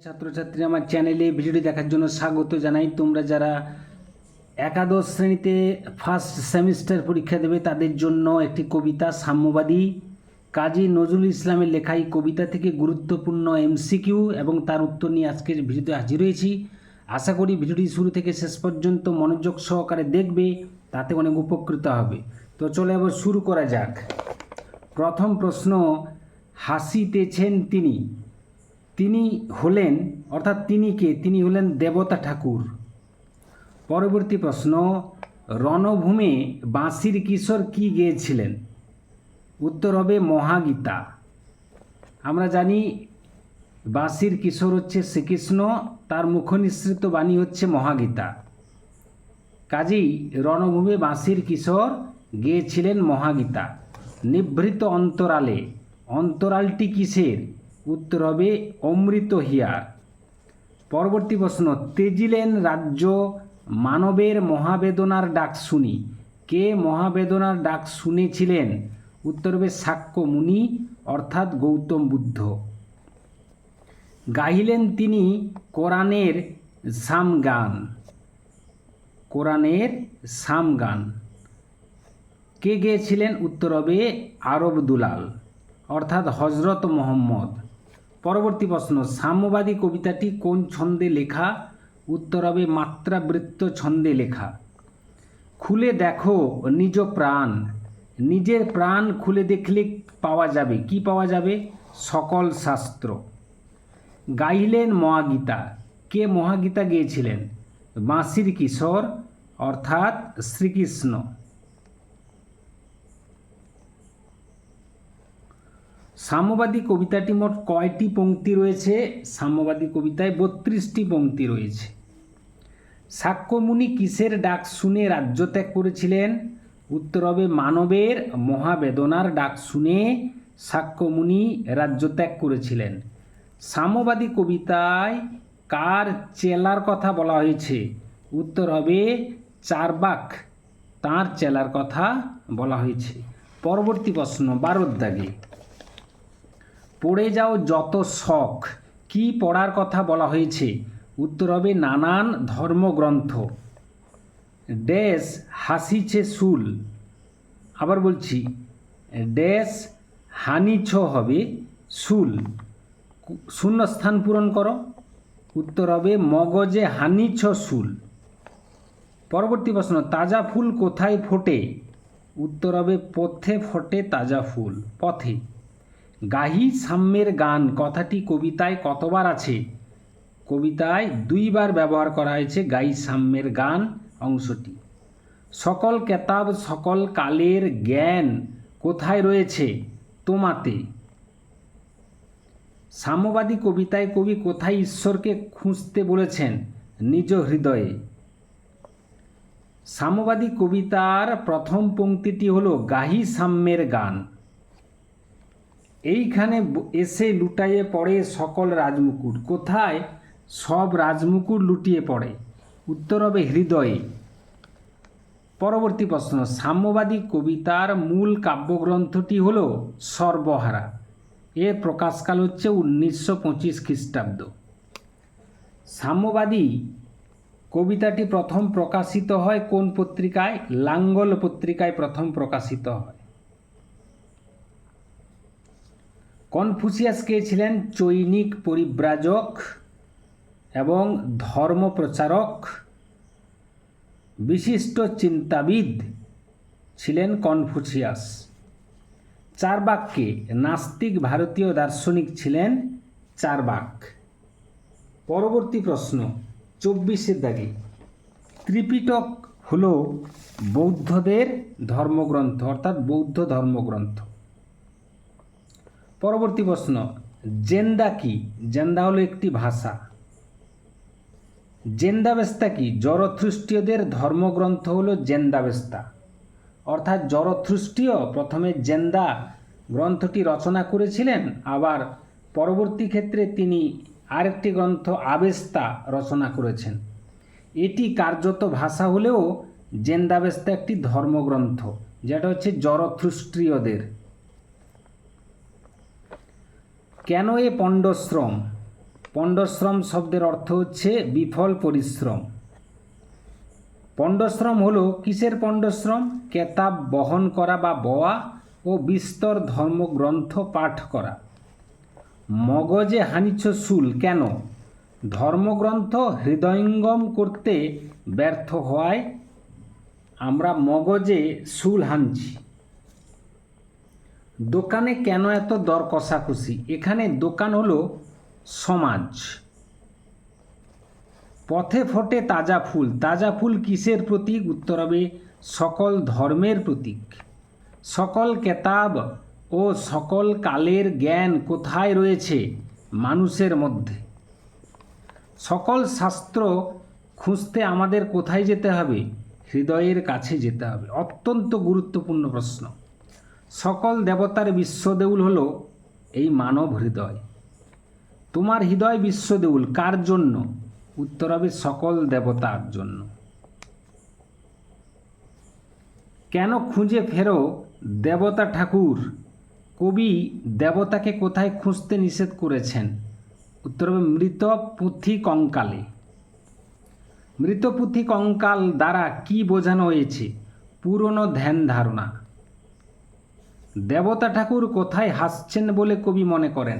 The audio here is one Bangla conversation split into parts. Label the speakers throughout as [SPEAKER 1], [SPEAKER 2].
[SPEAKER 1] ছাত্রছাত্রী, আমার চ্যানেলে ভিডিওটি দেখার জন্য স্বাগত জানাই। তোমরা যারা একাদশ শ্রেণীতে ফার্স্ট সেমিস্টার পরীক্ষা দেবে, তাদের জন্য একটি কবিতা, সাম্যবাদী। কাজী নজরুল ইসলামের লেখা এই কবিতা থেকে গুরুত্বপূর্ণ এমসিকিউ এবং তার উত্তর নিয়ে আজকের ভিডিওতে হাজির হয়েছি। আশা করি ভিডিওটি শুরু থেকে শেষ পর্যন্ত মনোযোগ সহকারে দেখবে, তাতে অনেক উপকৃত হবে। তো চলে এবার শুরু করা যাক। প্রথম প্রশ্ন, হাসিতেছেন তিনি। তিনি হলেন, অর্থাৎ তিনি কে? তিনি হলেন দেবতা ঠাকুর। পরবর্তী প্রশ্ন, রণভূমে বাঁশির কিশোর কি গেয়েছিলেন? উত্তর হবে মহাগীতা। আমরা জানি বাঁশির কিশোর হচ্ছে শ্রীকৃষ্ণ, তার মুখনিসৃত বাণী হচ্ছে মহাগীতা। কাজেই রণভূমে বাঁশির কিশোর গেয়েছিলেন মহাগীতা। নিভৃত অন্তরালে। অন্তরালটি কিসের? উত্তর হবে অমৃত হিয়ার। পরবর্তী প্রশ্ন, তেজিলেন রাজ্য মানবের মহাবেদনার ডাক শুনি। কে মহাবেদনার ডাক শুনেছিলেন? উত্তর হবে সাক্ষ্য মুনি, অর্থাৎ গৌতম বুদ্ধ। গাহিলেন তিনি কোরআনের সাম গান কোরআনের সাম গান কে গেয়েছিলেন? উত্তর হবে আরব দুলাল অর্থাৎ হজরত মোহাম্মদ। পরবর্তী প্রশ্ন, সাম্যবাদী কবিতাটি কোন ছন্দে লেখা? উত্তর হবে মাত্রাবৃত্ত ছন্দে লেখা। খুলে দেখো নিজ প্রাণ। নিজের প্রাণ খুলে দেখলে পাওয়া যাবে। কি পাওয়া যাবে? সকল শাস্ত্র। গাইলেন মহাগীতা। কে মহাগীতা গেয়েছিলেন? বাঁশির কিশোর, অর্থাৎ শ্রীকৃষ্ণ। সাম্যবাদী কবিতাটি মোট কয়টি পংক্তি রয়েছে? সাম্যবাদী কবিতায় বত্রিশটি পংক্তি রয়েছে। সাক্ষ্যমুনি কিসের ডাক শুনে রাজ্য ত্যাগ করেছিলেন? উত্তর হবে মানবের মহাবেদনার ডাক শুনে সাক্ষ্যমুনি রাজ্য ত্যাগ করেছিলেন। সাম্যবাদী কবিতায় কার চেলার কথা বলা হয়েছে? উত্তর হবে চারবাক, তার চেলার কথা বলা হয়েছে। পরবর্তী প্রশ্ন বারোর দাগে পড়ে যাও যত শখ। কি পড়ার কথা বলা হয়েছে? উত্তর হবে নানান ধর্মগ্রন্থ। ড্যাশ হাসিছে শুল আবার বলছি, ড্যাশ হানিছ হবে শুল শূন্যস্থান পূরণ করো। উত্তর হবে মগজে হানিছ শুল পরবর্তী প্রশ্ন, তাজা ফুল কোথায় ফোটে? উত্তর হবে পথে ফোটে তাজা ফুল। পথে। গাহি সাম্যের গান, কথাটি কবিতায় কতবার আছে? কবিতায় দুইবার ব্যবহার করা হয়েছে গাই সাম্যের গান অংশটি। সকল কেতাব, সকল কালের জ্ঞান কোথায় রয়েছে? তোমাতে। সাম্যবাদী কবিতায় কবি কোথায় ঈশ্বরকে খুঁজতে বলেছেন? নিজ হৃদয়ে। সাম্যবাদী কবিতার প্রথম পঙ্ক্তিটি হলো গাহি সাম্যের গান। এইখানে এসে লুটাইয়ে পড়ে সকল রাজমুকুট। কোথায়? সব রাজমুকুট লুটিয়ে পড়ে। উত্তর হবে হৃদয়ে। পরবর্তী প্রশ্ন, সাম্যবাদী কবিতার মূল কাব্যগ্রন্থটি হল সর্বহারা। এর প্রকাশকাল হচ্ছে উনিশশো পঁচিশ খ্রিস্টাব্দ। সাম্যবাদী কবিতাটি প্রথম প্রকাশিত হয় কোন পত্রিকায়? লাঙ্গল পত্রিকায় প্রথম প্রকাশিত হয়। কনফুসিয়াস কে ছিলেন? চৈনিক পরিব্রাজক এবং ধর্মপ্রচারক। বিশিষ্ট চিন্তাবিদ ছিলেন কনফুসিয়াস। চারবাককে নাস্তিক ভারতীয় দার্শনিক ছিলেন চারবাক। পরবর্তী প্রশ্ন, চব্বিশের দাগে। ত্রিপিটক হল বৌদ্ধদের ধর্মগ্রন্থ, অর্থাৎ বৌদ্ধ ধর্মগ্রন্থ। পরবর্তী প্রশ্ন, জেন্দা কি? জেন্দা হলো একটি ভাষা। জেন্দাবেস্তা কি? জরথ্রুষ্টীয়দের ধর্মগ্রন্থ হলো জেন্দাবেস্তা। অর্থাৎ জরথ্রুষ্টীয় প্রথমে জেন্দা গ্রন্থটি রচনা করেছিলেন, আবার পরবর্তী ক্ষেত্রে তিনি আরেকটি গ্রন্থ আবেস্তা রচনা করেছেন। এটি কার্যত ভাষা হলেও জেন্দাবেস্তা একটি ধর্মগ্রন্থ, যেটা হচ্ছে জরথ্রুষ্ট্রীয়দের কেন এ পণ্ডশ্রম? পণ্ডশ্রম শব্দের অর্থ হচ্ছে বিফল পরিশ্রম। পণ্ডশ্রম হলো কিসের পণ্ডশ্রম? কেতাব বহন করা বা বওয়া ও বিস্তর ধর্মগ্রন্থ পাঠ করা। মগজে হানিছ শুল কেন? ধর্মগ্রন্থ হৃদয়ঙ্গম করতে ব্যর্থ হওয়ায় আমরা মগজে শুল হানছি। দোকানে কেন এত দর কষাকষি? এখানে দোকান হলো সমাজ। পথে ফোটে তাজা ফুল। তাজা ফুল কিসের প্রতীক? উত্তর হবে সকল ধর্মের প্রতীক। সকল কেতাব ও সকল কালের জ্ঞান কোথায় রয়েছে মানুষের মধ্যে? সকল শাস্ত্র খুঁজতে আমাদের কোথায় যেতে হবে? হৃদয়ের কাছে যেতে হবে। অত্যন্ত গুরুত্বপূর্ণ প্রশ্ন। সকল দেবতার বিশ্বদেউল হল এই মানব হৃদয়। তোমার হৃদয় বিশ্বদেউল, কার জন্য? উত্তর হবে সকল দেবতার জন্য। কেন খুঁজে ফেরো দেবতা ঠাকুর? কবি দেবতাকে কোথায় খুঁজতে নিষেধ করেছেন? উত্তর হবে মৃত পুঁথি কঙ্কালে মৃত পুঁথি কঙ্কাল দ্বারা কি বোঝানো হয়েছে? পুরনো ধ্যান ধারণা। দেবতা ঠাকুর কোথায় হাসছেন বলে কবি মনে করেন?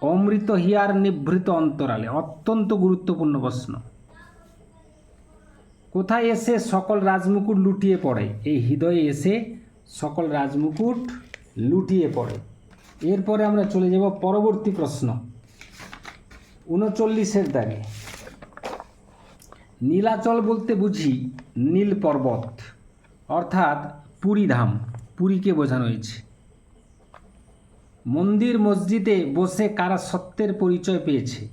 [SPEAKER 1] অমৃত হিয়ার নিভৃত অন্তরালে, অত্যন্ত গুরুত্বপূর্ণ প্রশ্ন। কোথায় এসে সকল রাজমুকুট লুটিয়ে পড়ে? এই হৃদয়ে এসে সকল রাজমুকুট লুটিয়ে পড়ে। এরপরে আমরা চলে যাব পরবর্তী প্রশ্ন। উনচল্লিশের দাগে, নীলাচল বলতে বুঝি নীল পর্বত, অর্থাৎ পুরীধাম পুরীকে বোঝানো হয়েছে। মন্দির মসজিদে বসে কারা সত্যের পরিচয় পেয়েছে?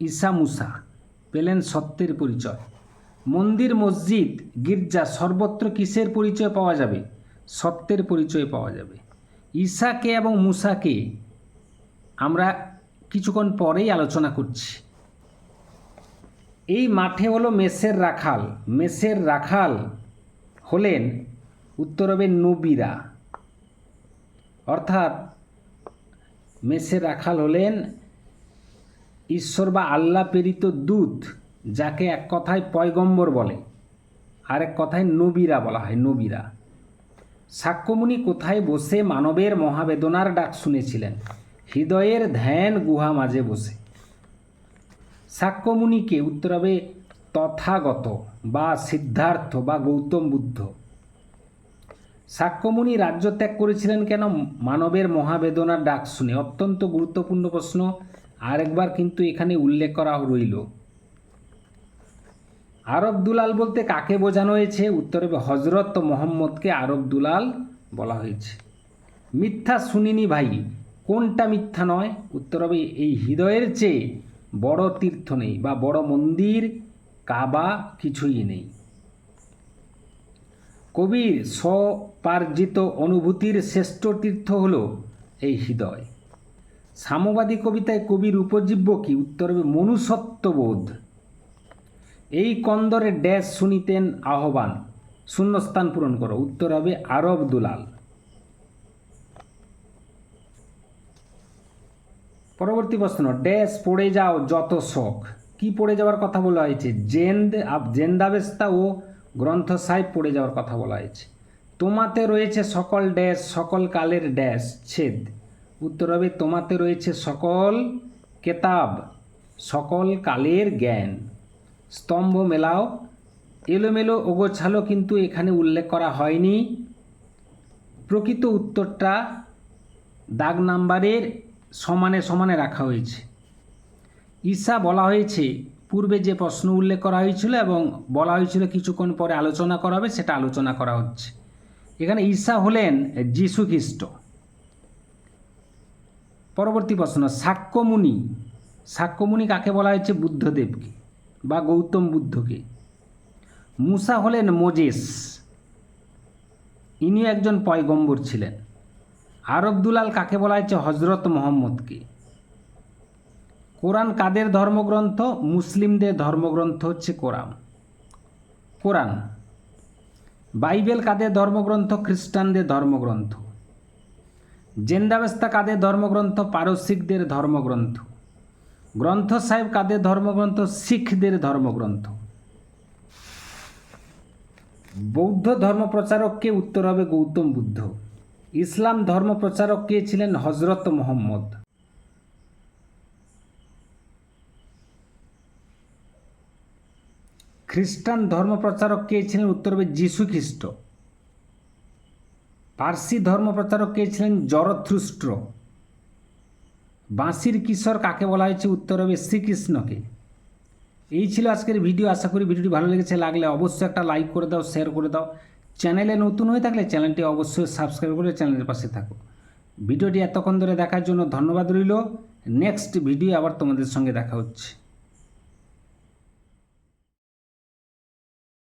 [SPEAKER 1] ঈসা মুসা পেলেন সত্যের পরিচয়। মন্দির মসজিদ গির্জা সর্বত্র কিসের পরিচয় পাওয়া যাবে? সত্যের পরিচয় পাওয়া যাবে। ঈশাকে এবং মুসাকে আমরা কিছুক্ষণ পরেই আলোচনা করছি। এই মাঠে হলো মেসের রাখাল। মেসের রাখাল হলেন উত্তর হবে নবীরা। অর্থাৎ মেসের রাখাল হলেন ঈশ্বর বা আল্লাহ প্রেরিত দূত, যাকে এক কথায় পয়গম্বর বলে। আর এক কথায় নবীরা বলা হয়, নবীরা। সাক্ষ্যমুনি কোথায় বসে মানবের মহাবেদনার ডাক শুনেছিলেন? হৃদয়ের ধ্যান গুহা মাঝে বসে। সাক্ষ্যমুনিকে উত্তর হবে তথাগত বা সিদ্ধার্থ বা গৌতম বুদ্ধ। সাক্ষ্যমুনি রাজ্য ত্যাগ করেছিলেন কেন? মানবের মহাবেদনার ডাক শুনে। অত্যন্ত গুরুত্বপূর্ণ প্রশ্ন। আরেকবার কিন্তু এখানে উল্লেখ করা রইল। আরব দুলাল বলতে কাকে বোঝানো হয়েছে? উত্তর হজরত মোহাম্মদকে আরব দুলাল বলা হয়েছে। মিথ্যা শুনিনি ভাই। কোনটা মিথ্যা নয়? উত্তর হবে, এই হৃদয়ের চেয়ে বড় তীর্থ নেই বা বড় মন্দির, কাবা কিছুই নেই। কবির স্বপার্জিত অনুভূতির শ্রেষ্ঠ তীর্থ হল এই হৃদয়। সাম্যবাদী কবিতায় কবির উপজীব্য কি? উত্তর হবে, মনুষ্যত্ববোধ। এই কন্দরে ড্যাশ শুনিতেন আহ্বান, শূন্যস্থান পূরণ করো। উত্তর হবে, আরব দুলাল। পরবর্তী প্রশ্ন, ড্যাশ পড়ে যাও যত শখ। কি পড়ে যাওয়ার কথা বলা হয়েছে? জেন্দ জেন্দাবেস্তা ও গ্রন্থ সাহেব পড়ে যাওয়ার কথা বলা হয়েছে। তোমাতে রয়েছে সকল ড্যাশ, সকল কালের ড্যাশ, ছেদ। উত্তর হবে, তোমাতে রয়েছে সকল কেতাব, সকল কালের জ্ঞান। স্তম্ভ মেলাও। এলোমেলো ওগোছালো কিন্তু এখানে উল্লেখ করা হয়নি। প্রকৃত উত্তরটা দাগ নাম্বারের সমানে সমানে রাখা হয়েছে। ঈশা বলা হয়েছে পূর্বে যে প্রশ্ন উল্লেখ করা হয়েছিল এবং বলা হয়েছিল কিছুক্ষণ পরে আলোচনা করা হবে, সেটা আলোচনা করা হচ্ছে। এখানে ঈশা হলেন যীশু খ্রিস্ট। পরবর্তী প্রশ্ন, সাক্ষ্যমুনি। সাক্ষ্যমুনি কাকে বলা হয়েছে? বুদ্ধদেবকে বা গৌতম বুদ্ধকে। মুসা হলেন মোজেস। ইনিও একজন পয়গম্বর ছিলেন। আরব দুলাল কাকে বলা হয়েছে? হজরত মোহাম্মদকে। কোরআন কাদের ধর্মগ্রন্থ? মুসলিমদের ধর্মগ্রন্থ হচ্ছে কোরআন। কোরআন। বাইবেল কাদের ধর্মগ্রন্থ? খ্রিস্টানদের ধর্মগ্রন্থ। জেন্দাবেস্তা কাদের ধর্মগ্রন্থ? পারসিকদের ধর্মগ্রন্থ। গ্রন্থ সাহেব কাদের ধর্মগ্রন্থ? শিখদের ধর্মগ্রন্থ। বৌদ্ধ ধর্ম প্রচারককে উত্তর হবে গৌতম বুদ্ধ। ইসলাম ধর্ম প্রচারক কে? ছিলেন হজরত মোহাম্মদ। খ্রিস্টান ধর্ম প্রচারক কে ছিলেন উত্তর হবে যীশু খ্রিস্ট পার্সি ধর্ম প্রচারক কে ছিলেন জরথ্রুষ্ট্র? বাঁশির কিশোর কাকে বলা হয়েছে উত্তর হবে শ্রীকৃষ্ণকে? এই ছিল আজকের ভিডিও, আশা করি ভিডিওটি ভালো লেগেছে। লাগলে অবশ্যই একটা লাইক করে দাও, শেয়ার করে দাও। চ্যানেলে নতুন হয়ে থাকলে চ্যানেলটি অবশ্যই সাবস্ক্রাইব করে চ্যানেলের পাশে থাকো। ভিডিওটি এতক্ষণ ধরে দেখার জন্য ধন্যবাদ রইল। নেক্সট ভিডিও আবার তোমাদের সঙ্গে দেখা হচ্ছে।